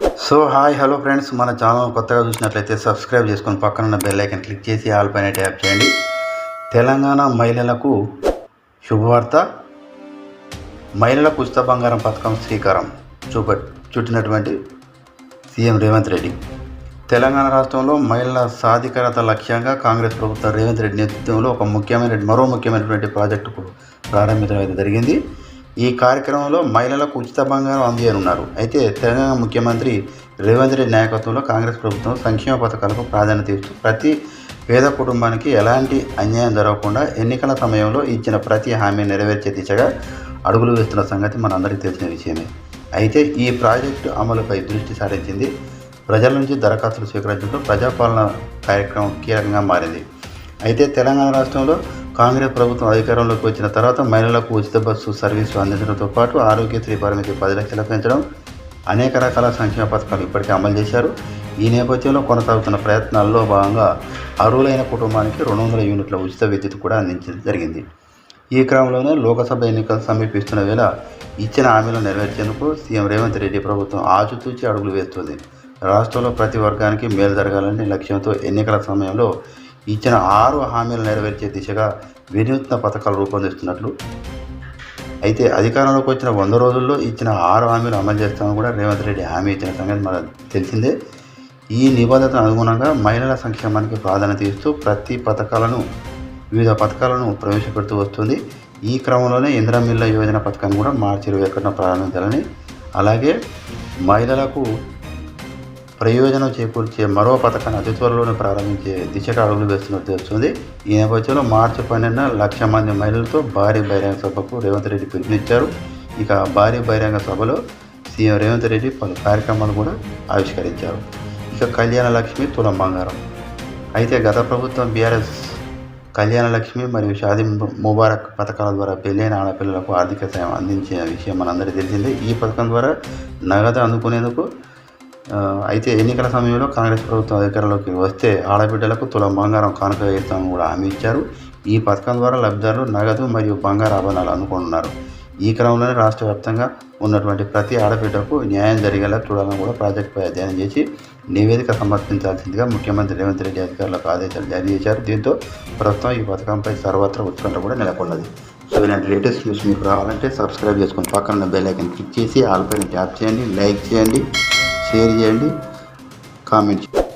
So hi hello friends. మన channel కొత్తగా చూసినట్లయితే సబ్స్క్రైబ్ చేసుకొని పక్కన ఉన్న బెల్ ఐకన్ క్లిక్ చేసి ఆల్ పైన ట్యాప్ చేయండి. తెలంగాణ మహిళలకు శుభవార్త. మహిళలకు ఉచిత బంగారం పథకం శ్రీకారం చూప చుట్టినటువంటి సీఎం రేవంత్ రెడ్డి. తెలంగాణ రాష్ట్రంలో మహిళల సాధికారత లక్ష్యంగా కాంగ్రెస్ ప్రభుత్వం రేవంత్ రెడ్డి నేతృత్వంలో ఒక ముఖ్యమైన మరో ముఖ్యమైనటువంటి ప్రాజెక్టుకు ప్రారంభించడం అయితే జరిగింది. ఈ కార్యక్రమంలో మహిళలకు ఉచిత బంగారం అందజేయనున్నారు. అయితే తెలంగాణ ముఖ్యమంత్రి రేవంత్ రెడ్డి నాయకత్వంలో కాంగ్రెస్ ప్రభుత్వం సంక్షేమ పథకాలకు ప్రాధాన్యత ఇస్తూ ప్రతి పేద కుటుంబానికి ఎలాంటి అన్యాయం జరగకుండా ఎన్నికల సమయంలో ఇచ్చిన ప్రతి హామీ నెరవేర్చే దిశగా అడుగులు వేస్తున్న సంగతి మనందరికీ తెలిసిన విషయమే. అయితే ఈ ప్రాజెక్టు అమలుపై దృష్టి సారించింది. ప్రజల నుంచి దరఖాస్తులు స్వీకరించడంతో ప్రజాపాలన కార్యక్రమం కీలకంగా మారింది. అయితే తెలంగాణ రాష్ట్రంలో కాంగ్రెస్ ప్రభుత్వం అధికారంలోకి వచ్చిన తర్వాత మహిళలకు ఉచిత బస్సు సర్వీసు అందించడంతో పాటు ఆరోగ్యశ్రీ పరిమితి పది లక్షలు పెంచడం అనేక రకాల సంక్షేమ పథకాలు ఇప్పటికే అమలు చేశారు. ఈ నేపథ్యంలో కొనసాగుతున్న ప్రయత్నాల్లో భాగంగా అర్హులైన కుటుంబానికి రెండు వందల యూనిట్ల ఉచిత విద్యుత్ కూడా అందించడం జరిగింది. ఈ క్రమంలోనే లోకసభ ఎన్నికలు సమీపిస్తున్న వేళ ఇచ్చిన హామీలను నెరవేర్చేందుకు సీఎం రేవంత్ రెడ్డి ప్రభుత్వం ఆచితూచి అడుగులు వేస్తుంది. రాష్ట్రంలో ప్రతి వర్గానికి మేలు జరగాలనే లక్ష్యంతో ఎన్నికల సమయంలో ఇచ్చిన ఆరు హామీలు నెరవేర్చే దిశగా వినూత్న పథకాలు రూపొందిస్తున్నట్లు. అయితే అధికారంలోకి వచ్చిన వంద రోజుల్లో ఇచ్చిన ఆరు హామీలు అమలు చేస్తామని కూడా రేవంత్ రెడ్డి హామీ ఇచ్చిన సంగతి మనకు తెలిసిందే. ఈ నిబంధనకు అనుగుణంగా మహిళల సంక్షేమానికి ప్రాధాన్యత ఇస్తూ ప్రతి పథకాలను వివిధ పథకాలను ప్రవేశపెడుతూ వస్తుంది. ఈ క్రమంలోనే ఇంద్రమిల్ల యోజన పథకాన్ని కూడా మార్చి ఇరవై ఒకటిన ప్రారంభించాలని. అలాగే మహిళలకు ప్రయోజనం చేకూర్చే మరో పథకాన్ని అతి త్వరలోనే ప్రారంభించే దిశగా అడుగులు వేస్తున్నట్టు తెలుస్తుంది ఈ నేపథ్యంలో మార్చి పన్నెండున లక్ష మంది మహిళలతో భారీ బహిరంగ సభకు రేవంత్ రెడ్డి పిలుపునిచ్చారు. ఇక భారీ బహిరంగ సభలో సీఎం రేవంత్ రెడ్డి పలు కార్యక్రమాలు కూడా ఆవిష్కరించారు. ఇక కళ్యాణ లక్ష్మి తులం బంగారం. అయితే గత ప్రభుత్వం బీఆర్ఎస్ కళ్యాణ లక్ష్మి మరియు షాది ముబారక్ పథకాల ద్వారా పెళ్ళైన ఆడపిల్లలకు ఆర్థిక సాయం అందించిన విషయం మనందరికీ తెలిసిందే. ఈ పథకం ద్వారా నగదు అందుకునేందుకు అయితే ఎన్నికల సమయంలో కాంగ్రెస్ ప్రభుత్వం అధికారంలోకి వస్తే ఆడబిడ్డలకు తులం బంగారం కానుక వేస్తామని కూడా హామీ ఇచ్చారు. ఈ పథకం ద్వారా లబ్ధిదారులు నగదు మరియు బంగారు ఆభరణాలు అనుకుంటున్నారు ఈ క్రమంలోనే రాష్ట్ర వ్యాప్తంగా ఉన్నటువంటి ప్రతి ఆడబిడ్డకు న్యాయం జరిగేలా చూడాలని కూడా ప్రాజెక్టుపై అధ్యయనం చేసి నివేదిక సమర్పించాల్సిందిగా ముఖ్యమంత్రి రేవంత్ రెడ్డి అధికారులకు ఆదేశాలు జారీ చేశారు. దీంతో ప్రస్తుతం ఈ పథకంపై సర్వత్రా ఉత్కంఠ కూడా నెలకొన్నది. సో ఇలాంటి లేటెస్ట్ న్యూస్ మీకు రావాలంటే సబ్స్క్రైబ్ చేసుకొని పక్కన బెల్ ఐకన్ క్లిక్ చేసి ఆల్పైన ట్యాప్ చేయండి లైక్ చేయండి. షేర్ చేయండి కామెంట్